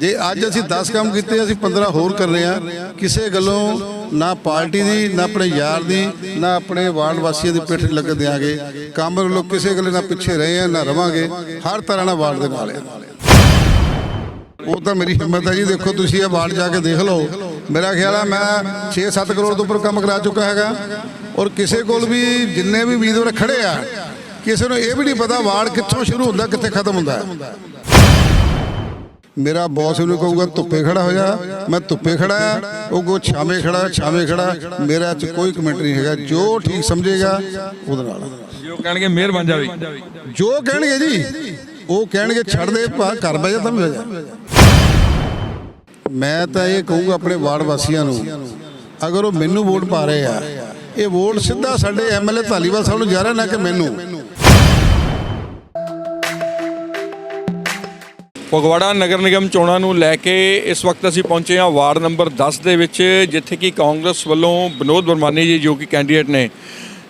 ਜੇ ਅੱਜ ਅਸੀਂ 10 ਕੰਮ ਕੀਤੇ ਅਸੀਂ 15 ਹੋਰ ਕਰ ਰਹੇ ਆ ਕਿਸੇ ਗੱਲੋਂ ਨਾ ਪਾਰਟੀ ਦੀ ਨਾ ਆਪਣੇ ਯਾਰ ਦੀ ਨਾ ਆਪਣੇ ਵਾਰਡ ਵਾਸੀਆਂ ਦੀ ਪਿੱਠ ਲੱਗ ਦਿਆਂਗੇ। ਕੰਮ ਵੱਲੋਂ ਕਿਸੇ ਗੱਲੇ ਨਾ ਪਿੱਛੇ ਰਹੇ ਆ ਨਾ ਰਵਾਂਗੇ। ਹਰ ਤਰ੍ਹਾਂ ਨਾਲ ਵਾਰਡ ਦੇ ਨਾਲ ਆ ਉਹ ਤਾਂ ਮੇਰੀ ਹਿੰਮਤ ਹੈ ਜੀ ਦੇਖੋ ਤੁਸੀਂ ਇਹ ਵਾਰਡ ਜਾ ਕੇ ਦੇਖ ਲਓ। ਮੇਰਾ ਖਿਆਲ ਆ ਮੈਂ 6-7 ਕਰੋੜ ਤੋਂ ਉੱਪਰ ਕੰਮ ਕਰਾ ਚੁੱਕਾ ਹੈਗਾ। ਔਰ ਕਿਸੇ ਕੋਲ ਵੀ ਜਿੰਨੇ ਵੀ ਉਮੀਦਵਾਰ ਖੜੇ ਆ ਕਿਸੇ ਨੂੰ ਇਹ ਵੀ ਨਹੀਂ ਪਤਾ ਵਾਰਡ ਕਿੱਥੋਂ ਸ਼ੁਰੂ ਹੁੰਦਾ ਕਿੱਥੇ ਖਤਮ ਹੁੰਦਾ ਹੈ ਮੇਰਾ ਬੌਸ ਉਹਨੂੰ ਕਹੂਗਾ ਧੁੱਪੇ ਖੜਾ ਹੋ ਜਾ ਮੈਂ ਧੁੱਪੇ ਖੜਾ ਆ। ਉਹ ਕੋ ਛਾਵੇਂ ਖੜਾ ਛਾਵੇਂ ਖੜਾ। ਮੇਰਾ ਚ ਕੋਈ ਕਮੈਂਟ ਨਹੀਂ ਹੈਗਾ। ਜੋ ਠੀਕ ਸਮਝੇਗਾ ਉਹਦੇ ਨਾਲ। ਜੇ ਕਹਿਣਗੇ ਮਿਹਰ ਬਣ ਜਾਵੇ। ਜੋ ਕਹਿਣਗੇ ਜੀ ਉਹ ਕਹਿਣਗੇ ਛੱਡ ਦੇ ਭਾ ਘਰ ਬਹਿ ਜਾ ਤਾਂ ਬਹਿ ਜਾ। ਮੈਂ ਤਾਂ ਇਹ ਕਹੂੰਗਾ ਆਪਣੇ ਵਾਰਡ ਵਾਸੀਆਂ ਨੂੰ ਅਗਰ ਉਹ ਮੈਨੂੰ ਵੋਟ ਪਾ ਰਹੇ ਆ ਇਹ ਵੋਟ ਸਿੱਧਾ ਸਾਡੇ ਐਮਐਲਏ ਧਾਲੀਵਾਲ ਸਾਹਿਬ ਨੂੰ ਜਾ ਰਿਹਾ ਨਾ ਕਿ ਮੈਨੂੰ। ਫਗਵਾੜਾ ਨਗਰ ਨਿਗਮ ਚੋਣਾਂ ਨੂੰ ਲੈ ਕੇ ਇਸ ਵਕਤ ਅਸੀਂ ਪਹੁੰਚੇ ਹਾਂ ਵਾਰਡ ਨੰਬਰ 10 ਦੇ ਵਿੱਚ, ਜਿੱਥੇ ਕਿ ਕਾਂਗਰਸ ਵੱਲੋਂ ਵਿਨੋਦ ਵਰਮਾਨੀ ਜੀ ਜੋ ਕਿ ਕੈਂਡੀਡੇਟ ਨੇ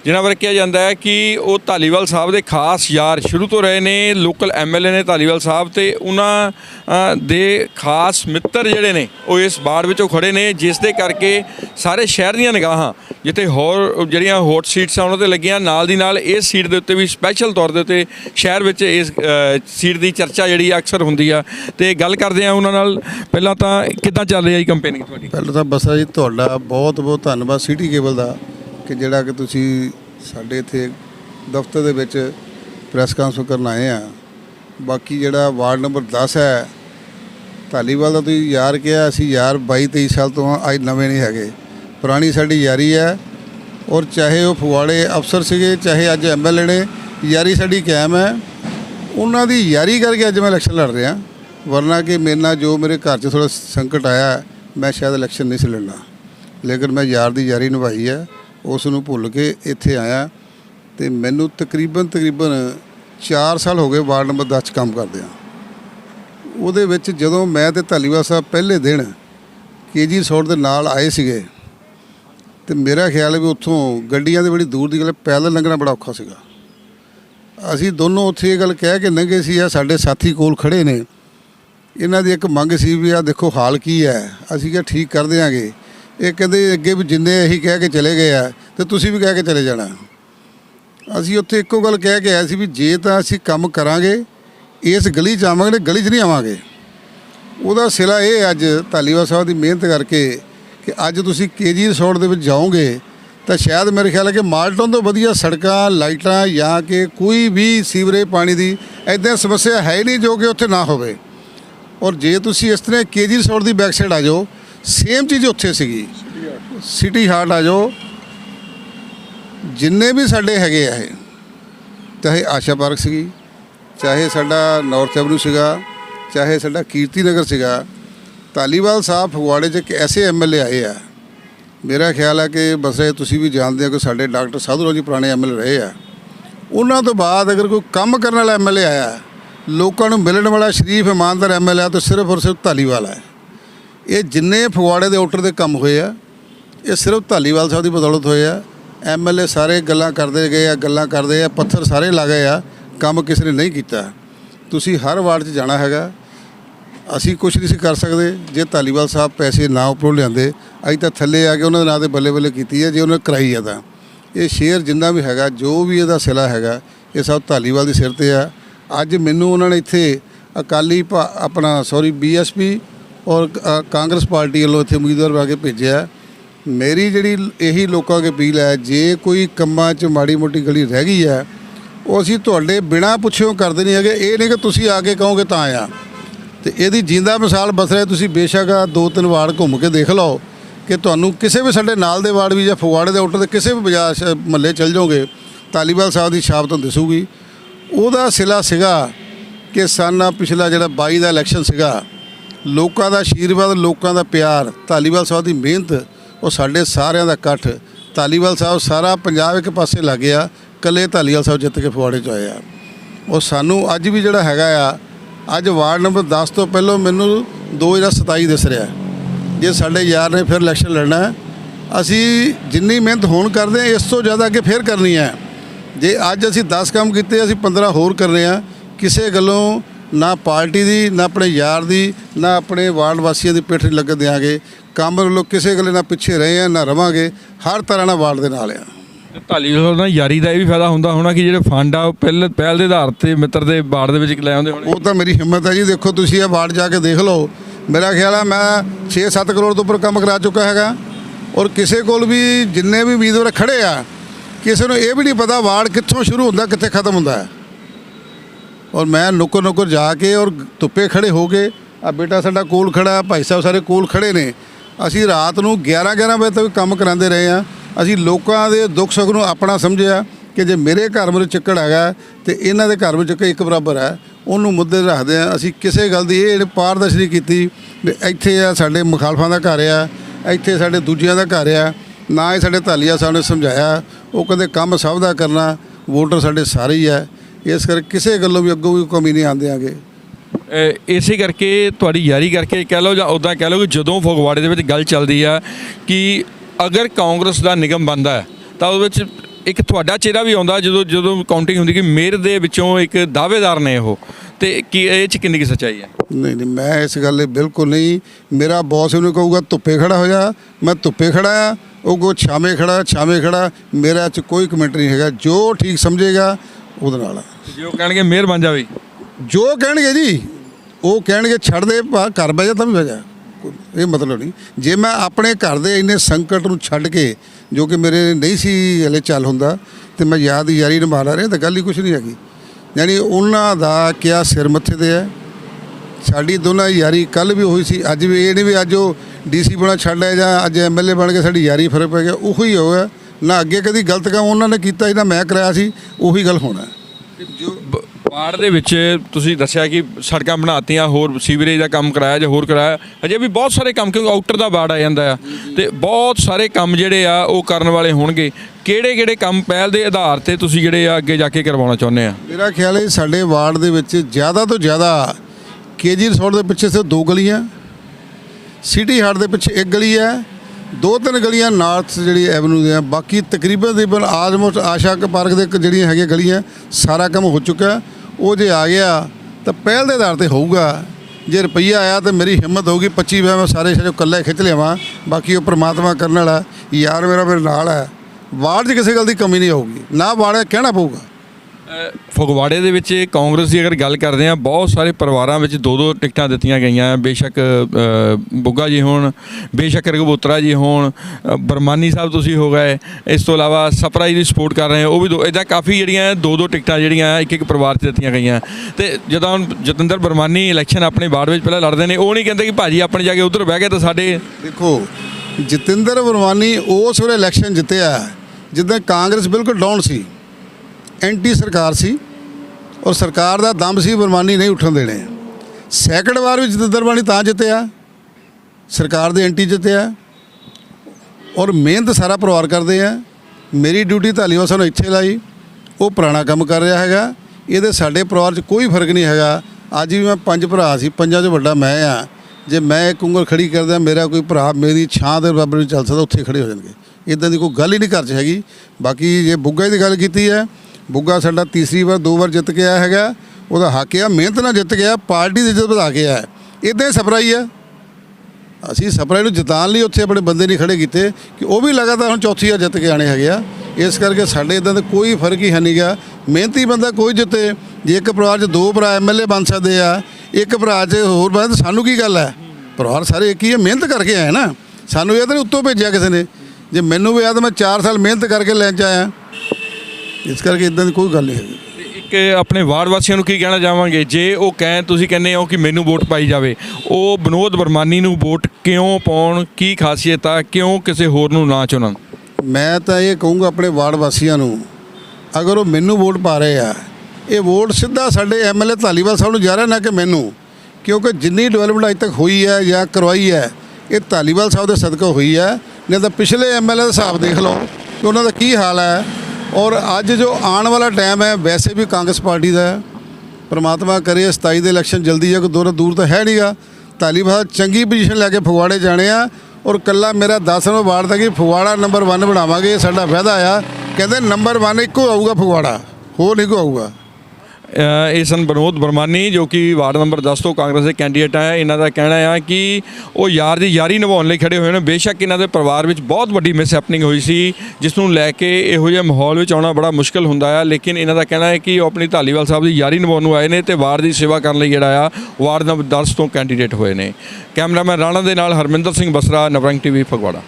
ਜਿਨ੍ਹਾਂ ਬਾਰੇ ਕਿਹਾ ਜਾਂਦਾ ਹੈ ਕਿ ਉਹ ਧਾਲੀਵਾਲ ਸਾਹਿਬ ਦੇ ਖਾਸ ਯਾਰ ਸ਼ੁਰੂ ਤੋਂ ਰਹੇ ਨੇ, ਲੋਕਲ ਐਮਐਲਏ ਨੇ ਧਾਲੀਵਾਲ ਸਾਹਿਬ ਤੇ ਉਹਨਾਂ ਦੇ ਖਾਸ ਮਿੱਤਰ ਜਿਹੜੇ ਨੇ, ਉਹ ਇਸ ਵਾਰਡ ਵਿੱਚੋਂ ਖੜੇ ਨੇ, ਜਿਸ ਦੇ ਕਰਕੇ ਸਾਰੇ ਸ਼ਹਿਰ ਦੀਆਂ ਨਿਗਾਹਾਂ, ਜਿੱਥੇ ਹੋਰ ਜਿਹੜੀਆਂ ਹੌਟ ਸੀਟਸ ਆ, ਉਹਨਾਂ ਤੇ ਲੱਗੀਆਂ। ਨਾਲ ਦੀ ਨਾਲ ਇਸ ਸੀਟ ਦੇ ਉੱਤੇ ਵੀ ਸਪੈਸ਼ਲ ਤੌਰ ਦੇ ਉੱਤੇ ਸ਼ਹਿਰ ਵਿੱਚ ਇਸ ਸੀਟ ਦੀ ਚਰਚਾ ਜਿਹੜੀ ਆ, ਅਕਸਰ ਹੁੰਦੀ ਆ। ਤੇ ਗੱਲ ਕਰਦੇ ਆ ਉਹਨਾਂ ਨਾਲ। ਪਹਿਲਾਂ ਤਾਂ ਕਿੱਦਾਂ ਚੱਲ ਰਹੀ ਹੈ ਜੀ ਕੰਪੇਨਿੰਗ ਤੁਹਾਡੀ? ਪਹਿਲਾਂ ਤਾਂ ਬਸਾ ਜੀ, ਤੁਹਾਡਾ ਬਹੁਤ ਬਹੁਤ ਧੰਨਵਾਦ ਸਿਟੀ ਕੇਬਲ ਦਾ। ਕਿ ਜਿਹੜਾ ਕਿ ਤੁਸੀਂ ਸਾਡੇ ਇੱਥੇ ਦਫ਼ਤਰ ਦੇ ਵਿੱਚ ਪ੍ਰੈਸ ਕਾਨਫਰੰਸ ਕਰਨ ਆਏ ਆ। ਬਾਕੀ ਜਿਹੜਾ ਵਾਰਡ ਨੰਬਰ 10 ਹੈ, ਧਾਲੀਵਾਲ ਦਾ ਤੁਸੀਂ ਯਾਰ ਕਿਹਾ, ਅਸੀਂ ਯਾਰ 22 23 ਸਾਲ ਤੋਂ ਅੱਜ ਨਵੇਂ ਨਹੀਂ ਹੈਗੇ। ਪੁਰਾਣੀ ਸਾਡੀ ਯਾਰੀ ਹੈ ਔਰ ਚਾਹੇ ਉਹ ਫਗਵਾੜੇ ਅਫਸਰ ਸੀਗੇ, ਚਾਹੇ ਅੱਜ ਐਮਐਲਏ ਨੇ, ਯਾਰੀ ਸਾਡੀ ਕਾਇਮ ਹੈ। ਉਹਨਾਂ ਦੀ ਯਾਰੀ ਕਰਕੇ ਅੱਜ ਮੈਂ ਇਲੈਕਸ਼ਨ ਲੜ ਰਿਹਾ। ਵਰਨਾ ਕਿ ਮੇਰੇ ਨਾਲ ਜੋ ਮੇਰੇ ਘਰ 'ਚ ਥੋੜਾ ਸੰਕਟ ਆਇਆ, ਮੈਂ ਸ਼ਾਇਦ ਇਲੈਕਸ਼ਨ ਨਹੀਂ ਸੀ ਲੜਨਾ। ਲੇਕਿਨ ਮੈਂ ਯਾਰ ਦੀ ਯਾਰੀ ਨਿਭਾਈ ਹੈ। ਉਸ ਨੂੰ ਭੁੱਲ ਕੇ ਇੱਥੇ ਆਇਆ ਤੇ ਮੈਨੂੰ ਤਕਰੀਬਨ ਤਕਰੀਬਨ 4 ਸਾਲ ਹੋ ਗਏ ਵਾਰਡ ਨੰਬਰ 10 'ਚ ਕੰਮ ਕਰਦੇ ਆ। ਉਹਦੇ ਵਿੱਚ ਜਦੋਂ ਮੈਂ ਤੇ ਧਾਲੀਵਾਲ ਸਾਹਿਬ ਪਹਿਲੇ ਦਿਨ ਕੇਜੀ ਰਿਸੋਰਟ ਦੇ ਨਾਲ ਆਏ ਸੀਗੇ, ਤੇ ਮੇਰਾ ਖਿਆਲ ਹੈ ਵੀ ਉੱਥੋਂ ਗੱਡੀਆਂ ਦੇ ਬੜੀ ਦੂਰ ਦੀ ਗੱਲ ਪੈਦਲ ਲੰਘਣਾ ਬੜਾ ਔਖਾ ਸੀਗਾ। ਅਸੀਂ ਦੋਨੋਂ ਉੱਥੇ ਇਹ ਗੱਲ ਕਹਿ ਕੇ ਲੰਘੇ ਸੀ ਆ ਸਾਡੇ ਸਾਥੀ ਕੋਲ ਖੜੇ ਨੇ। ਇਹਨਾਂ ਦੀ ਇੱਕ ਮੰਗ ਸੀ ਵੀ ਆ ਦੇਖੋ ਹਾਲ ਕੀ ਹੈ, ਅਸੀਂ ਕਿਹਾ ਠੀਕ ਕਰ ਦਿਆਂਗੇ। ਇਹ ਕਹਿੰਦੇ ਅੱਗੇ ਵੀ ਜਿੰਨੇ ਇਹੀ ਕਹਿ ਕੇ ਚਲੇ ਗਏ ਆ, ਤੇ ਤੁਸੀਂ ਵੀ ਕਹਿ ਕੇ ਚਲੇ ਜਾਣਾ। ਅਸੀਂ ਉੱਥੇ ਇੱਕੋ ਗੱਲ ਕਹਿ ਕੇ ਆਏ ਸੀ ਵੀ ਜੇ ਤਾਂ ਅਸੀਂ ਕੰਮ ਕਰਾਂਗੇ, ਇਸ ਗਲੀ 'ਚ ਆਵਾਂਗੇ, ਗਲੀ 'ਚ ਨਹੀਂ ਆਵਾਂਗੇ। ਉਹਦਾ ਸਿਲਾ ਇਹ ਅੱਜ ਧਾਲੀਵਾਲ ਸਾਹਿਬ ਦੀ ਮਿਹਨਤ ਕਰਕੇ ਕਿ ਅੱਜ ਤੁਸੀਂ ਕੇਜੀ ਰਿਸੋਰਟ ਦੇ ਵਿੱਚ ਜਾਓਗੇ, ਤਾਂ ਸ਼ਾਇਦ ਮੇਰੇ ਖਿਆਲ ਹੈ ਕਿ ਮਾਲਟਨ ਤੋਂ ਵਧੀਆ ਸੜਕਾਂ, ਲਾਈਟਾਂ ਜਾਂ ਕਿ ਕੋਈ ਵੀ ਸੀਵਰੇਜ ਪਾਣੀ ਦੀ ਐਦਾਂ ਸਮੱਸਿਆ ਹੈ ਹੀ ਨਹੀਂ ਜੋ ਕਿ ਉੱਥੇ ਨਾ ਹੋਵੇ। ਔਰ ਜੇ ਤੁਸੀਂ ਇਸ ਤਰ੍ਹਾਂ ਕੇਜੀ ਰਿਸੋਰਟ ਦੀ ਬੈਕ ਸਾਈਡ ਆ ਜਾਓ ਸੇਮ ਚੀਜ਼ ਉੱਥੇ ਸੀਗੀ। ਸਿਟੀ ਹਾਰਟ ਆ ਜਾਓ ਜਿੰਨੇ ਵੀ ਸਾਡੇ ਹੈਗੇ ਆ ਇਹ, ਚਾਹੇ ਆਸ਼ਾ ਪਾਰਕ ਸੀਗੀ, ਚਾਹੇ ਸਾਡਾ ਨਾਰਥ ਐਵਨਿਊ ਸੀਗਾ, ਚਾਹੇ ਸਾਡਾ ਕੀਰਤੀ ਨਗਰ ਸੀਗਾ, ਧਾਲੀਵਾਲ ਸਾਹਿਬ ਫਗਵਾੜੇ 'ਚ ਇੱਕ ਐਸੇ ਐਮਐਲਏ ਆਏ ਆ। ਮੇਰਾ ਖਿਆਲ ਆ ਕਿ ਬਸੇ ਤੁਸੀਂ ਵੀ ਜਾਣਦੇ ਹੋ ਕਿ ਸਾਡੇ ਡਾਕਟਰ ਸਾਧੂ ਜੀ ਪੁਰਾਣੇ ਐਮਐਲਏ ਰਹੇ ਆ। ਉਹਨਾਂ ਤੋਂ ਬਾਅਦ ਅਗਰ ਕੋਈ ਕੰਮ ਕਰਨ ਵਾਲਾ ਐਮਐਲਏ ਆਇਆ, ਲੋਕਾਂ ਨੂੰ ਮਿਲਣ ਵਾਲਾ ਸ਼ਰੀਫ ਇਮਾਨਦਾਰ ਐਮਐਲਏ ਆ ਤਾਂ ਸਿਰਫ ਔਰ ਸਿਰਫ ਧਾਲੀਵਾਲ ਹੈ ਇਹ ਜਿੰਨੇ ਫਗਵਾੜੇ ਦੇ ਆਊਟਰ ਦੇ ਕੰਮ ਹੋਏ ਆ, ਇਹ ਸਿਰਫ ਧਾਲੀਵਾਲ ਸਾਹਿਬ ਦੀ ਬਦੌਲਤ ਹੋਏ ਆ। ਐਮਐਲਏ ਸਾਰੇ ਗੱਲਾਂ ਕਰਦੇ ਗਏ ਆ, ਗੱਲਾਂ ਕਰਦੇ ਆ, ਪੱਥਰ ਸਾਰੇ ਲਾ ਗਏ ਆ, ਕੰਮ ਕਿਸੇ ਨੇ ਨਹੀਂ ਕੀਤਾ। ਤੁਸੀਂ ਹਰ ਵਾਰਡ 'ਚ ਜਾਣਾ ਹੈਗਾ। ਅਸੀਂ ਕੁਝ ਨਹੀਂ ਸੀ ਕਰ ਸਕਦੇ। ਜੇ ਧਾਲੀਵਾਲ ਸਾਹਿਬ ਪੈਸੇ ਨਾ ਉੱਪਰੋਂ ਲਿਆਂਦੇ, ਅਸੀਂ ਤਾਂ ਥੱਲੇ ਆ ਕੇ ਉਹਨਾਂ ਦੇ ਨਾਂ ਤੇ ਬੱਲੇ ਬੱਲੇ ਕੀਤੀ ਹੈ ਜੇ ਉਹਨਾਂ ਕਰਾਈ ਆ ਤਾਂ। ਇਹ ਸ਼ੇਅਰ ਜਿੰਨਾ ਵੀ ਹੈਗਾ, ਜੋ ਵੀ ਇਹਦਾ ਸਿਲਾ ਹੈਗਾ, ਇਹ ਸਭ ਧਾਲੀਵਾਲ ਦੇ ਸਿਰ ਤੇ ਆ। ਅੱਜ ਮੈਨੂੰ ਉਹਨਾਂ ਨੇ ਇੱਥੇ ਅਕਾਲੀ ਭਾ- ਆਪਣਾ ਸੌਰੀ ਬੀਐਸਪੀ ਔਰ ਕਾਂਗਰਸ ਪਾਰਟੀ ਵੱਲੋਂ ਇੱਥੇ ਉਮੀਦਵਾਰ ਬਣਾ ਕੇ ਭੇਜਿਆ। ਮੇਰੀ ਜਿਹੜੀ ਇਹੀ ਲੋਕਾਂ ਅੱਗੇ ਅਪੀਲ ਹੈ, ਜੇ ਕੋਈ ਕੰਮਾਂ 'ਚ ਮਾੜੀ ਮੋਟੀ ਗਲੀ ਰਹਿ ਗਈ ਹੈ, ਉਹ ਅਸੀਂ ਤੁਹਾਡੇ ਬਿਨਾਂ ਪੁੱਛਿਓ ਕਰਦੇ ਨਹੀਂ ਹੈਗੇ। ਇਹ ਨਹੀਂ ਕਿ ਤੁਸੀਂ ਆ ਕੇ ਕਹੋਗੇ ਤਾਂ ਆ ਤੇ ਇਹਦੀ ਜਿੰਦਾ ਮਿਸਾਲ ਬਸਰੇ ਤੁਸੀਂ ਬੇਸ਼ੱਕ ਦੋ ਤਿੰਨ ਵਾਰ ਘੁੰਮ ਕੇ ਦੇਖ ਲਓ ਕਿ ਤੁਹਾਨੂੰ ਕਿਸੇ ਵੀ ਸਾਡੇ ਨਾਲ ਦੇ ਵਾਰਡ ਵੀ ਜਾਂ ਫਗਵਾੜੇ ਦੇ ਆਊਟਰ ਦੇ ਕਿਸੇ ਵੀ ਬਾਜ਼ਾਰ ਮਹੱਲੇ ਚੱਲ ਜਾਓਗੇ, ਤਾਲੀਵਾਲ ਸਾਹਿਬ ਦੀ ਛਾਪ ਤੁਹਾਨੂੰ ਦਿਸੂਗੀ। ਉਹਦਾ ਸਿਲਾ ਸੀਗਾ ਕਿ ਸਾਨਾ ਪਿਛਲਾ ਜਿਹੜਾ 22 ਦਾ ਇਲੈਕਸ਼ਨ ਸੀਗਾ ਲੋਕਾਂ ਦਾ ਆਸ਼ੀਰਵਾਦ ਲੋਕਾਂ ਦਾ ਪਿਆਰ, ਧਾਲੀਵਾਲ ਸਾਹਿਬ ਦੀ ਮਿਹਨਤ, ਉਹ ਸਾਡੇ ਸਾਰਿਆਂ ਦਾ ਇਕੱਠ। ਧਾਲੀਵਾਲ ਸਾਹਿਬ ਸਾਰਾ ਪੰਜਾਬ ਇੱਕ ਪਾਸੇ ਲੱਗ ਗਿਆ ਕੱਲੇ ਧਾਲੀਵਾਲ ਸਾਹਿਬ ਜਿੱਤ ਕੇ ਫਗਵਾੜੇ ਚ ਆਏ ਆ। ਉਹ ਸਾਨੂੰ ਅੱਜ ਵੀ ਜਿਹੜਾ ਹੈਗਾ ਆ, ਅੱਜ ਵਾਰਡ ਨੰਬਰ 10 ਤੋਂ ਪਹਿਲਾਂ ਮੈਨੂੰ 2027 ਦਿਸ ਰਿਹਾ। ਜੇ ਸਾਡੇ ਯਾਰ ਨੇ ਫਿਰ ਇਲੈਕਸ਼ਨ ਲੜਨਾ ਅਸੀਂ ਜਿੰਨੀ ਮਿਹਨਤ ਹੋਣ ਕਰਦੇ ਹਾਂ, ਇਸ ਤੋਂ ਜ਼ਿਆਦਾ ਅੱਗੇ ਫੇਰ ਕਰਨੀ ਹੈ। ਜੇ ਅੱਜ ਅਸੀਂ 10 ਕੰਮ ਕੀਤੇ, ਅਸੀਂ 15 ਹੋਰ ਕਰ ਰਹੇ ਹਾਂ ਕਿਸੇ ਗੱਲੋਂ ਨਾ ਪਾਰਟੀ ਦੀ ਨਾ ਆਪਣੇ ਯਾਰ ਦੀ ਨਾ ਆਪਣੇ ਵਾਰਡ ਵਾਸੀਆਂ ਦੀ ਪਿੱਠ ਲੱਗ ਦਿਆਂਗੇ। ਕੰਮ ਵੱਲੋਂ ਕਿਸੇ ਗੱਲੇ ਨਾਲ ਪਿੱਛੇ ਰਹੇ ਆ ਨਾ ਰਵਾਂਗੇ। ਹਰ ਤਰ੍ਹਾਂ ਨਾਲ ਵਾਰਡ ਦੇ ਨਾਲ ਆ ਤੇ ਧਾਲੀਵਾਲ ਨਾਲ ਯਾਰੀ ਦਾ ਇਹ ਵੀ ਫਾਇਦਾ ਹੁੰਦਾ ਹੋਣਾ ਕਿ ਜਿਹੜੇ ਫੰਡ ਆ ਉਹ ਪਹਿਲ ਪਹਿਲ ਦੇ ਆਧਾਰ ਤੇ ਮਿੱਤਰ ਦੇ ਬਾੜ ਦੇ ਵਿੱਚ ਲੈ ਆਉਂਦੇ ਹੋਣੇ। ਉਹ ਤਾਂ ਮੇਰੀ ਹਿੰਮਤ ਹੈ ਜੀ। ਦੇਖੋ ਤੁਸੀਂ ਇਹ ਵਾਰਡ ਜਾ ਕੇ ਦੇਖ ਲਓ। ਮੇਰਾ ਖਿਆਲ ਆ ਮੈਂ 6-7 ਕਰੋੜ ਤੋਂ ਉੱਪਰ ਕੰਮ ਕਰਾ ਚੁੱਕਾ ਹੈਗਾ। ਔਰ ਕਿਸੇ ਕੋਲ ਵੀ ਜਿੰਨੇ ਵੀ ਉਮੀਦਵਾਰ ਖੜੇ ਆ ਕਿਸੇ ਨੂੰ ਇਹ ਵੀ ਨਹੀਂ ਪਤਾ ਵਾਰਡ ਕਿੱਥੋਂ ਸ਼ੁਰੂ ਹੁੰਦਾ ਕਿੱਥੇ ਖਤਮ ਹੁੰਦਾ ਹੈ। ਔਰ ਮੈਂ ਨੁੱਕਰ ਨੁੱਕਰ ਜਾ ਕੇ ਔਰ ਧੁੱਪੇ ਖੜੇ ਹੋ ਕੇ ਆ ਬੇਟਾ ਸਾਡਾ ਕੋਲ ਖੜਾ ਭਾਈ ਸਾਹਿਬ ਸਾਰੇ ਕੋਲ ਖੜੇ ਨੇ। ਅਸੀਂ ਰਾਤ ਨੂੰ 11 11 ਵਜੇ ਤੱਕ ਕੰਮ ਕਰਾਉਂਦੇ ਰਹੇ ਆ ਅਸੀਂ ਲੋਕਾਂ ਦੇ ਦੁੱਖ ਸੁੱਖ ਨੂੰ ਆਪਣਾ ਸਮਝਿਆ ਕਿ ਜੇ ਮੇਰੇ ਘਰ ਵਿੱਚ ਚੱਕੜ ਹੈਗਾ ਤੇ ਇਹਨਾਂ ਦੇ ਘਰ ਵਿੱਚ ਚੱਕੜ ਇੱਕ ਬਰਾਬਰ ਹੈ। ਉਹਨੂੰ ਮੁੱਦੇ ਰੱਖਦੇ ਆ ਅਸੀਂ ਕਿਸੇ ਗੱਲ ਦੀ ਇਹ ਜਿਹੜੇ ਪਾਰਦਰਸ਼ੀ ਕੀਤੀ ਵੀ ਇੱਥੇ ਆ ਸਾਡੇ ਮੁਖਾਲਫਾਂ ਦਾ ਘਰ ਆ, ਇੱਥੇ ਸਾਡੇ ਦੂਜਿਆਂ ਦਾ ਘਰ ਆ, ਨਾ ਹੀ ਸਾਡੇ ਧਾਲੀਆ ਸਾਹਿਬ ਨੇ ਸਮਝਾਇਆ। ਉਹ ਕਹਿੰਦੇ ਕੰਮ ਸਭ ਦਾ ਕਰਨਾ, ਵੋਟਰ ਸਾਡੇ ਸਾਰੇ ਹੀ ਆ। ਇਸ ਕਰਕੇ ਕਿਸੇ ਗੱਲੋਂ ਵੀ ਅੱਗੋਂ ਵੀ ਕਮੀ ਨਹੀਂ ਆਉਂਦੇ ਆਗੇ ਅਹ ਇਸੇ ਕਰਕੇ ਤੁਹਾਡੀ ਯਾਰੀ ਕਰਕੇ ਕਹਿ ਲਓ ਜਾਂ ਉਦਾਂ ਕਹਿ ਲਓ ਕਿ ਜਦੋਂ ਫਗਵਾੜੇ ਦੇ ਵਿੱਚ ਗੱਲ ਚੱਲਦੀ ਆ ਕਿ ਅਗਰ ਕਾਂਗਰਸ ਦਾ ਨਿਗਮ ਬਣਦਾ ਹੈ ਤਾਂ ਉਹਦੇ ਵਿੱਚ ਇੱਕ ਤੁਹਾਡਾ ਚਿਹਰਾ ਵੀ ਆਉਂਦਾ ਜਦੋਂ ਜਦੋਂ ਕਾਊਂਟਿੰਗ ਹੁੰਦੀ ਕਿ ਮੇਰ ਦੇ ਵਿੱਚੋਂ ਇੱਕ ਦਾਅਵੇਦਾਰ ਨੇ ਉਹ। ਤੇ ਕੀ ਇਹ ਚ ਕਿੰਨੀ ਕੀ ਸੱਚਾਈ ਹੈ? ਨਹੀਂ ਨਹੀਂ ਮੈਂ ਇਸ ਗੱਲ 'ਤੇ ਬਿਲਕੁਲ ਨਹੀਂ। ਮੇਰਾ ਬੌਸ ਉਹਨੂੰ ਕਹੂਗਾ ਧੁੱਪੇ ਖੜਾ ਹੋ ਜਾ। ਮੈਂ ਧੁੱਪੇ ਖੜਾ ਆ। ਉਹ ਕੋ ਛਾਵੇਂ ਖੜਾ ਛਾਵੇਂ ਖੜਾ। ਮੇਰਾ ਚ ਕੋਈ ਕਮੈਂਟ ਨਹੀਂ ਹੈਗਾ। ਜੋ ਠੀਕ ਸਮਝੇਗਾ ਉਹਦੇ ਨਾਲ। ਜੇ ਉਹ ਕਹਿਣਗੇ ਮੇਰ ਬਣ ਜਾਵੇ। ਜੋ ਕਹਿਣਗੇ ਜੀ ਉਹ ਕਹਿਣਗੇ ਛੱਡ ਦੇ ਭਾ ਘਰ ਬਹਿ ਜਾ ਤਾਂ ਵੀ ਬਹਿ ਜਾ। ਕੋਈ- ਇਹ ਮਤਲਬ ਨਹੀਂ। ਜੇ ਮੈਂ ਆਪਣੇ ਘਰ ਦੇ ਇੰਨੇ ਸੰਕਟ ਨੂੰ ਛੱਡ ਕੇ ਜੋ ਕਿ ਮੇਰੇ ਨਹੀਂ ਸੀ ਹਲੇ ਚੱਲ ਹੁੰਦਾ ਤੇ ਮੈਂ ਯਾਦ ਯਾਰੀ ਨਿਭਾ ਰਿਹਾ ਤਾਂ ਗੱਲ ਹੀ ਕੁਝ ਨਹੀਂ ਹੈਗੀ। ਯਾਨੀ ਉਹਨਾਂ ਦਾ ਕਿਆ ਸਿਰ ਮੱਥੇ ਤੇ ਹੈ। ਸਾਡੀ ਦੋਨਾਂ ਦੀ ਯਾਰੀ ਕੱਲ ਵੀ ਹੋਈ ਸੀ ਅੱਜ ਵੀ ਇਹ ਨਹੀਂ ਵੀ ਅੱਜ ਉਹ ਡੀਸੀ ਬਣਾ ਛੱਡ ਆਏ ਜਾਂ ਅੱਜ ਐਮਐਲਏ ਬਣ ਕੇ ਸਾਡੀ ਯਾਰੀ ਫ਼ਰਕ ਪੈ ਗਿਆ ਉਹੀ ਹੋਇਆ ਨਾ ਅੱਗੇ ਕਦੀ ਗਲਤ ਕੰਮ ਉਹਨਾਂ ਨੇ ਕੀਤਾ ਨਾ ਮੈਂ ਕਰਾਇਆ ਸੀ ਉਹੀ ਗੱਲ ਹੋਣਾ। ਜੋ ਬਾੜ ਦੇ ਵਿੱਚ ਤੁਸੀਂ ਦੱਸਿਆ ਕਿ ਸੜਕਾਂ ਬਣਾਤੀਆਂ ਹੋਰ ਸੀਵਰੇਜ ਦਾ ਕੰਮ ਕਰਾਇਆ ਜਾਂ ਹੋਰ ਕਰਾਇਆ ਅਜੇ ਵੀ ਬਹੁਤ ਸਾਰੇ ਕੰਮ ਕਿਉਂਕਿ ਆਊਟਰ ਦਾ ਬਾੜ ਆ ਜਾਂਦਾ ਆ। ਤੇ ਬਹੁਤ ਸਾਰੇ ਕੰਮ ਜਿਹੜੇ ਆ ਉਹ ਕਰਨ ਵਾਲੇ ਹੋਣਗੇ। ਕਿਹੜੇ ਕਿਹੜੇ ਕੰਮ ਪਹਿਲ ਦੇ ਆਧਾਰ ਤੇ ਤੁਸੀਂ ਜਿਹੜੇ ਆ ਅੱਗੇ ਜਾ ਕੇ ਕਰਵਾਉਣਾ ਚਾਹੁੰਦੇ ਆ? ਮੇਰਾ ਖਿਆਲ ਹੈ ਸਾਡੇ ਵਾਰਡ ਦੇ ਵਿੱਚ ਜ਼ਿਆਦਾ ਤੋਂ ਜ਼ਿਆਦਾ ਕੇਜੀ ਰਿਸੋਰਟ ਦੇ ਪਿੱਛੇ ਸੇ ਦੋ ਗਲੀਆਂ। ਸਿਟੀ ਹਾਰਟ ਦੇ ਪਿੱਛੇ ਇੱਕ ਗਲੀ ਹੈ ਦੋ ਤਿੰਨ ਗਲੀਆਂ ਨਾਰਥ ਜਿਹੜੀ ਐਵਨਿਊ ਦੀਆਂ, ਬਾਕੀ ਤਕਰੀਬਨ ਤਕਰੀਬਨ ਆਲਮੋਸਟ ਆਸ਼ਾ ਪਾਰਕ ਦੇ ਇੱਕ ਜਿਹੜੀਆਂ ਹੈਗੀਆਂ ਗਲੀਆਂ, ਸਾਰਾ ਕੰਮ ਹੋ ਚੁੱਕਾ ਉਹ ਜੇ ਆ ਗਿਆ, ਤਾਂ ਪਹਿਲ ਦੇ ਆਧਾਰ ਤੇ ਹੋਊਗਾ। ਜੇ ਰੁਪਈਆ ਆਇਆ ਤਾਂ ਮੇਰੀ ਹਿੰਮਤ ਹੋਊਗੀ 25 ਵਿਆਹ ਮੈਂ ਸਾਰੇ ਸਾਰੇ ਇਕੱਲੇ ਖਿੱਚ ਲਿਆਵਾਂ। ਬਾਕੀ ਉਹ ਪ੍ਰਮਾਤਮਾ ਕਰਨ ਵਾਲਾ ਯਾਰ ਮੇਰਾ ਮੇਰੇ ਨਾਲ ਹੈ। ਵਾਰਡ 'ਚ ਕਿਸੇ ਗੱਲ ਦੀ ਕਮੀ ਨਹੀਂ ਹੋਊਗੀ। ਨਾ ਵਾਰਡ ਕਹਿਣਾ ਪਊਗਾ। ਫਗਵਾੜੇ ਦੇ ਵਿੱਚ ਕਾਂਗਰਸ ਦੀ ਅਗਰ ਗੱਲ ਕਰਦੇ ਆ ਬਹੁਤ ਸਾਰੇ ਪਰਿਵਾਰਾਂ ਵਿੱਚ ਦੋ ਦੋ ਟਿਕਟਾਂ ਦਿੱਤੀਆਂ ਗਈਆਂ। ਬੇਸ਼ੱਕ ਬੁੱਗਾ ਜੀ ਹੋਣ, ਬੇਸ਼ੱਕ ਰਘਬੋਤਰਾ ਜੀ ਹੋਣ ਬਰਮਾਨੀ ਸਾਹਿਬ ਤੁਸੀਂ ਹੋ ਗਏ। ਇਸ ਤੋਂ ਇਲਾਵਾ ਸਪਰਾ ਜੀ ਦੀ ਸਪੋਰਟ ਕਰ ਰਹੇ ਹੋ, ਉਹ ਵੀ ਦੋ, ਇਦਾਂ ਕਾਫੀ ਜਿਹੜੀਆਂ ਦੋ ਦੋ ਟਿਕਟਾਂ ਜਿਹੜੀਆਂ ਇੱਕ ਇੱਕ ਪਰਿਵਾਰ 'ਚ ਦਿੱਤੀਆਂ ਗਈਆਂ। ਤੇ ਜਦੋਂ ਹੁਣ ਜਤਿੰਦਰ ਬਰਮਾਨੀ ਇਲੈਕਸ਼ਨ ਆਪਣੇ ਵਾਰਡ ਵਿੱਚ ਪਹਿਲਾਂ ਲੜਦੇ ਨੇ, ਉਹ ਨਹੀਂ ਕਹਿੰਦੇ ਕਿ ਭਾਜੀ ਆਪਣੇ ਜਾ ਕੇ ਉਧਰ ਬਹਿ ਗਏ ਤਾਂ ਸਾਡੇ ਦੇਖੋ, ਜਤਿੰਦਰ ਬਰਮਾਨੀ ਉਸ ਵੇਲੇ ਇਲੈਕਸ਼ਨ ਜਿੱਤਿਆ, ਜਿੱਦਾਂ ਕਾਂਗਰਸ ਬਿਲਕੁਲ ਡਾਊਨ ਸੀ। ਐਂਟੀ ਸਰਕਾਰ ਸੀ ਔਰ ਸਰਕਾਰ ਦਾ ਦਮ ਸੀ ਵਰਮਾਨੀ ਨਹੀਂ ਉੱਠਣ ਦੇਣੇ। ਸੈਕੰਡ ਵਾਰ ਵੀ ਜਤਿੰਦਰ ਵਰਮਾਨੀ ਤਾਂ ਜਿੱਤਿਆ, ਸਰਕਾਰ ਦੇ ਐਂਟੀ ਜਿੱਤਿਆ ਔਰ ਮਿਹਨਤ ਸਾਰਾ ਪਰਿਵਾਰ ਕਰਦੇ ਆ। ਮੇਰੀ ਡਿਊਟੀ ਧਾਲੀਵਾਲ ਸਾਨੂੰ ਇੱਥੇ ਲਾਈ, ਉਹ ਪੁਰਾਣਾ ਕੰਮ ਕਰ ਰਿਹਾ ਹੈਗਾ। ਇਹਦੇ ਸਾਡੇ ਪਰਿਵਾਰ 'ਚ ਕੋਈ ਫ਼ਰਕ ਨਹੀਂ ਹੈਗਾ। ਅੱਜ ਵੀ ਮੈਂ ਪੰਜ ਭਰਾ ਸੀ, ਪੰਜਾਂ 'ਚੋਂ ਵੱਡਾ ਮੈਂ ਆ। ਜੇ ਮੈਂ ਇੱਕ ਉਂਗਲ ਖੜੀ ਕਰਦਾ, ਮੇਰਾ ਕੋਈ ਭਰਾ ਮੇਰੀ ਛਾਂ ਦੇ ਬਰਾਬਰ ਵੀ ਚੱਲ ਸਕਦਾ, ਉੱਥੇ ਖੜੇ ਹੋ ਜਾਣਗੇ। ਇਦਾਂ ਦੀ ਕੋਈ ਗੱਲ ਹੀ ਨਹੀਂ ਘਰ 'ਚ ਹੈਗੀ। ਬਾਕੀ ਜੇ ਬੁੱਗਾ ਦੀ ਗੱਲ ਕੀਤੀ ਹੈ ਬੁੱਗਾ ਸਾਡਾ ਤੀਸਰੀ ਵਾਰ, ਦੋ ਵਾਰ ਜਿੱਤ ਕੇ ਆਇਆ ਹੈਗਾ। ਉਹਦਾ ਹੱਕ ਆ, ਮਿਹਨਤ ਨਾਲ ਜਿੱਤ ਗਿਆ, ਪਾਰਟੀ ਦੀ ਇੱਜ਼ਤ ਵਧਾ ਕੇ ਆਇਆ। ਇਦਾਂ ਹੀ ਸਪਰਾਈ ਆ। ਅਸੀਂ ਸਪਰਾਈ ਨੂੰ ਜਿਤਾਉਣ ਲਈ ਉੱਥੇ ਆਪਣੇ ਬੰਦੇ ਨਹੀਂ ਖੜੇ ਕੀਤੇ, ਕਿ ਉਹ ਵੀ ਲਗਾਤਾਰ ਹੁਣ ਚੌਥੀ ਵਾਰ ਜਿੱਤ ਕੇ ਆਣੇ ਹੈਗੇ ਆ। ਇਸ ਕਰਕੇ ਸਾਡੇ ਇਦਾਂ ਦਾ ਕੋਈ ਫ਼ਰਕ ਹੀ ਹੈ ਨਹੀਂਗਾ ਮਿਹਨਤੀ ਬੰਦਾ ਕੋਈ ਜਿੱਤੇ, ਜੇ ਇੱਕ ਪਰਿਵਾਰ 'ਚ ਦੋ ਭਰਾ ਐਮਐਲਏ ਬਣ ਸਕਦੇ ਆ, ਇੱਕ ਭਰਾ 'ਚ ਹੋਰ ਬਣ ਸਾਨੂੰ ਕੀ ਗੱਲ ਹੈ? ਪਰਿਵਾਰ ਸਾਰੇ ਇੱਕ ਹੀ ਹੈ ਮਿਹਨਤ ਕਰਕੇ ਆਏ ਨਾ। ਸਾਨੂੰ ਇਹ ਤਾਂ ਨਹੀਂ ਉੱਤੋਂ ਭੇਜਿਆ ਕਿਸੇ ਨੇ। ਜੇ ਮੈਨੂੰ ਵੀ ਆ ਤਾਂ ਮੈਂ 4 ਸਾਲ ਮਿਹਨਤ ਕਰਕੇ ਲੈਣ 'ਚ ਆਇਆ। ਇਸ ਕਰਕੇ ਇਦਾਂ ਦੀ ਕੋਈ ਗੱਲ ਨਹੀਂ ਹੈਗੀ। ਇੱਕ ਆਪਣੇ ਵਾਰਡ ਵਾਸੀਆਂ ਨੂੰ ਕੀ ਕਹਿਣਾ ਚਾਹਾਂਗੇ? ਜੇ ਉਹ ਕਹਿਣ ਤੁਸੀਂ ਕਹਿੰਦੇ ਹੋ ਕਿ ਮੈਨੂੰ ਵੋਟ ਪਾਈ ਜਾਵੇ ਉਹ ਵਿਨੋਦ ਵਰਮਾਨੀ ਨੂੰ ਵੋਟ ਕਿਉਂ ਪਾਉਣ? ਕੀ ਖਾਸੀਅਤ ਆ? ਕਿਉਂ ਕਿਸੇ ਹੋਰ ਨੂੰ ਨਾ ਚੁਣਨ? ਮੈਂ ਤਾਂ ਇਹ ਕਹੂੰਗਾ ਆਪਣੇ ਵਾਰਡ ਵਾਸੀਆਂ ਨੂੰ ਅਗਰ ਉਹ ਮੈਨੂੰ ਵੋਟ ਪਾ ਰਹੇ ਆ ਇਹ ਵੋਟ ਸਿੱਧਾ ਸਾਡੇ ਐਮਐਲਏ ਧਾਲੀਵਾਲ ਸਾਹਿਬ ਨੂੰ ਜਾ ਰਿਹਾ ਨਾ ਕਿ ਮੈਨੂੰ ਕਿਉਂਕਿ ਜਿੰਨੀ ਡਿਵੈਲਪਮੈਂਟ ਅਜ ਤੱਕ ਹੋਈ ਹੈ ਜਾਂ ਕਰਵਾਈ ਹੈ ਇਹ ਧਾਲੀਵਾਲ ਸਾਹਿਬ ਦੇ ਸਦਕਾ ਹੋਈ ਹੈ ਨਹੀਂ ਤਾਂ ਪਿਛਲੇ ਐਮਐਲਏ ਦਾ ਹਿਸਾਬ ਦੇਖ ਲਓ ਕਿ ਉਹਨਾਂ ਦਾ ਕੀ ਹਾਲ ਹੈ। ਔਰ ਅੱਜ ਜੋ ਆਉਣ ਵਾਲਾ ਟਾਈਮ ਹੈ, ਵੈਸੇ ਵੀ ਕਾਂਗਰਸ ਪਾਰਟੀ ਦਾ ਹੈ। ਪ੍ਰਮਾਤਮਾ ਕਰੇ 27 ਦੇ ਇਲੈਕਸ਼ਨ ਜਲਦੀ ਹੈ ਕੋਈ ਦੂਰ ਦੂਰ ਤਾਂ ਹੈ ਨਹੀਂਗਾ। ਧਾਲੀਵਾਲ ਚੰਗੀ ਪੋਜੀਸ਼ਨ ਲੈ ਕੇ ਫਗਵਾੜੇ ਜਾਣੇ ਆ ਔਰ ਕੱਲਾ ਮੇਰਾ 10 ਨੂੰ ਵਾਰਡ ਦਾ ਕਿ ਫਗਵਾੜਾ ਨੰਬਰ 1 ਬਣਾਵਾਂਗੇ, ਇਹ ਸਾਡਾ ਫਾਇਦਾ ਆ। ਕਹਿੰਦੇ ਨੰਬਰ 1 ਇੱਕੋ ਆਊਗਾ ਫਗਵਾੜਾ, ਹੋਰ ਨਹੀਂ ਕੋ ਆਊਗਾ। ਇਹ ਸਨ ਬਨੋਦ ਬਰਮਾਨੀ ਜੋ ਕਿ ਵਾਰਡ ਨੰਬਰ 10 ਤੋਂ ਕਾਂਗਰਸ ਦੇ ਕੈਂਡੀਡੇਟ ਆ ਇਹਨਾਂ ਦਾ ਕਹਿਣਾ ਆ ਕਿ ਉਹ ਯਾਰ ਦੀ ਯਾਰੀ ਨਿਭਾਉਣ ਲਈ ਖੜੇ ਹੋਏ ਨੇ ਬੇਸ਼ੱਕ ਇਹਨਾਂ ਦੇ ਪਰਿਵਾਰ ਵਿੱਚ ਬਹੁਤ ਵੱਡੀ ਮਿਸਹੈਪਨਿੰਗ ਹੋਈ ਸੀ, ਜਿਸ ਨੂੰ ਲੈ ਕੇ ਇਹੋ ਜਿਹੇ ਮਾਹੌਲ ਵਿੱਚ ਆਉਣਾ ਬੜਾ ਮੁਸ਼ਕਲ ਹੁੰਦਾ ਆ। ਲੇਕਿਨ ਇਹਨਾਂ ਦਾ ਕਹਿਣਾ ਹੈ ਕਿ ਉਹ ਆਪਣੀ ਧਾਲੀਵਾਲ ਸਾਹਿਬ ਦੀ ਯਾਰੀ ਨਿਭਾਉਣ ਨੂੰ ਆਏ ਨੇ ਤੇ ਵਾਰਡ ਦੀ ਸੇਵਾ ਕਰਨ ਲਈ ਜਿਹੜਾ ਆ, ਵਾਰਡ ਨੰਬਰ 10 ਤੋਂ ਕੈਂਡੀਡੇਟ ਹੋਏ ਨੇ। ਕੈਮਰਾਮੈਨ ਰਾਣਾ ਦੇ ਨਾਲ ਹਰਮਿੰਦਰ ਸਿੰਘ ਬਸਰਾ, ਨਵਰੰਗ ਟੀਵੀ, ਫਗਵਾੜਾ।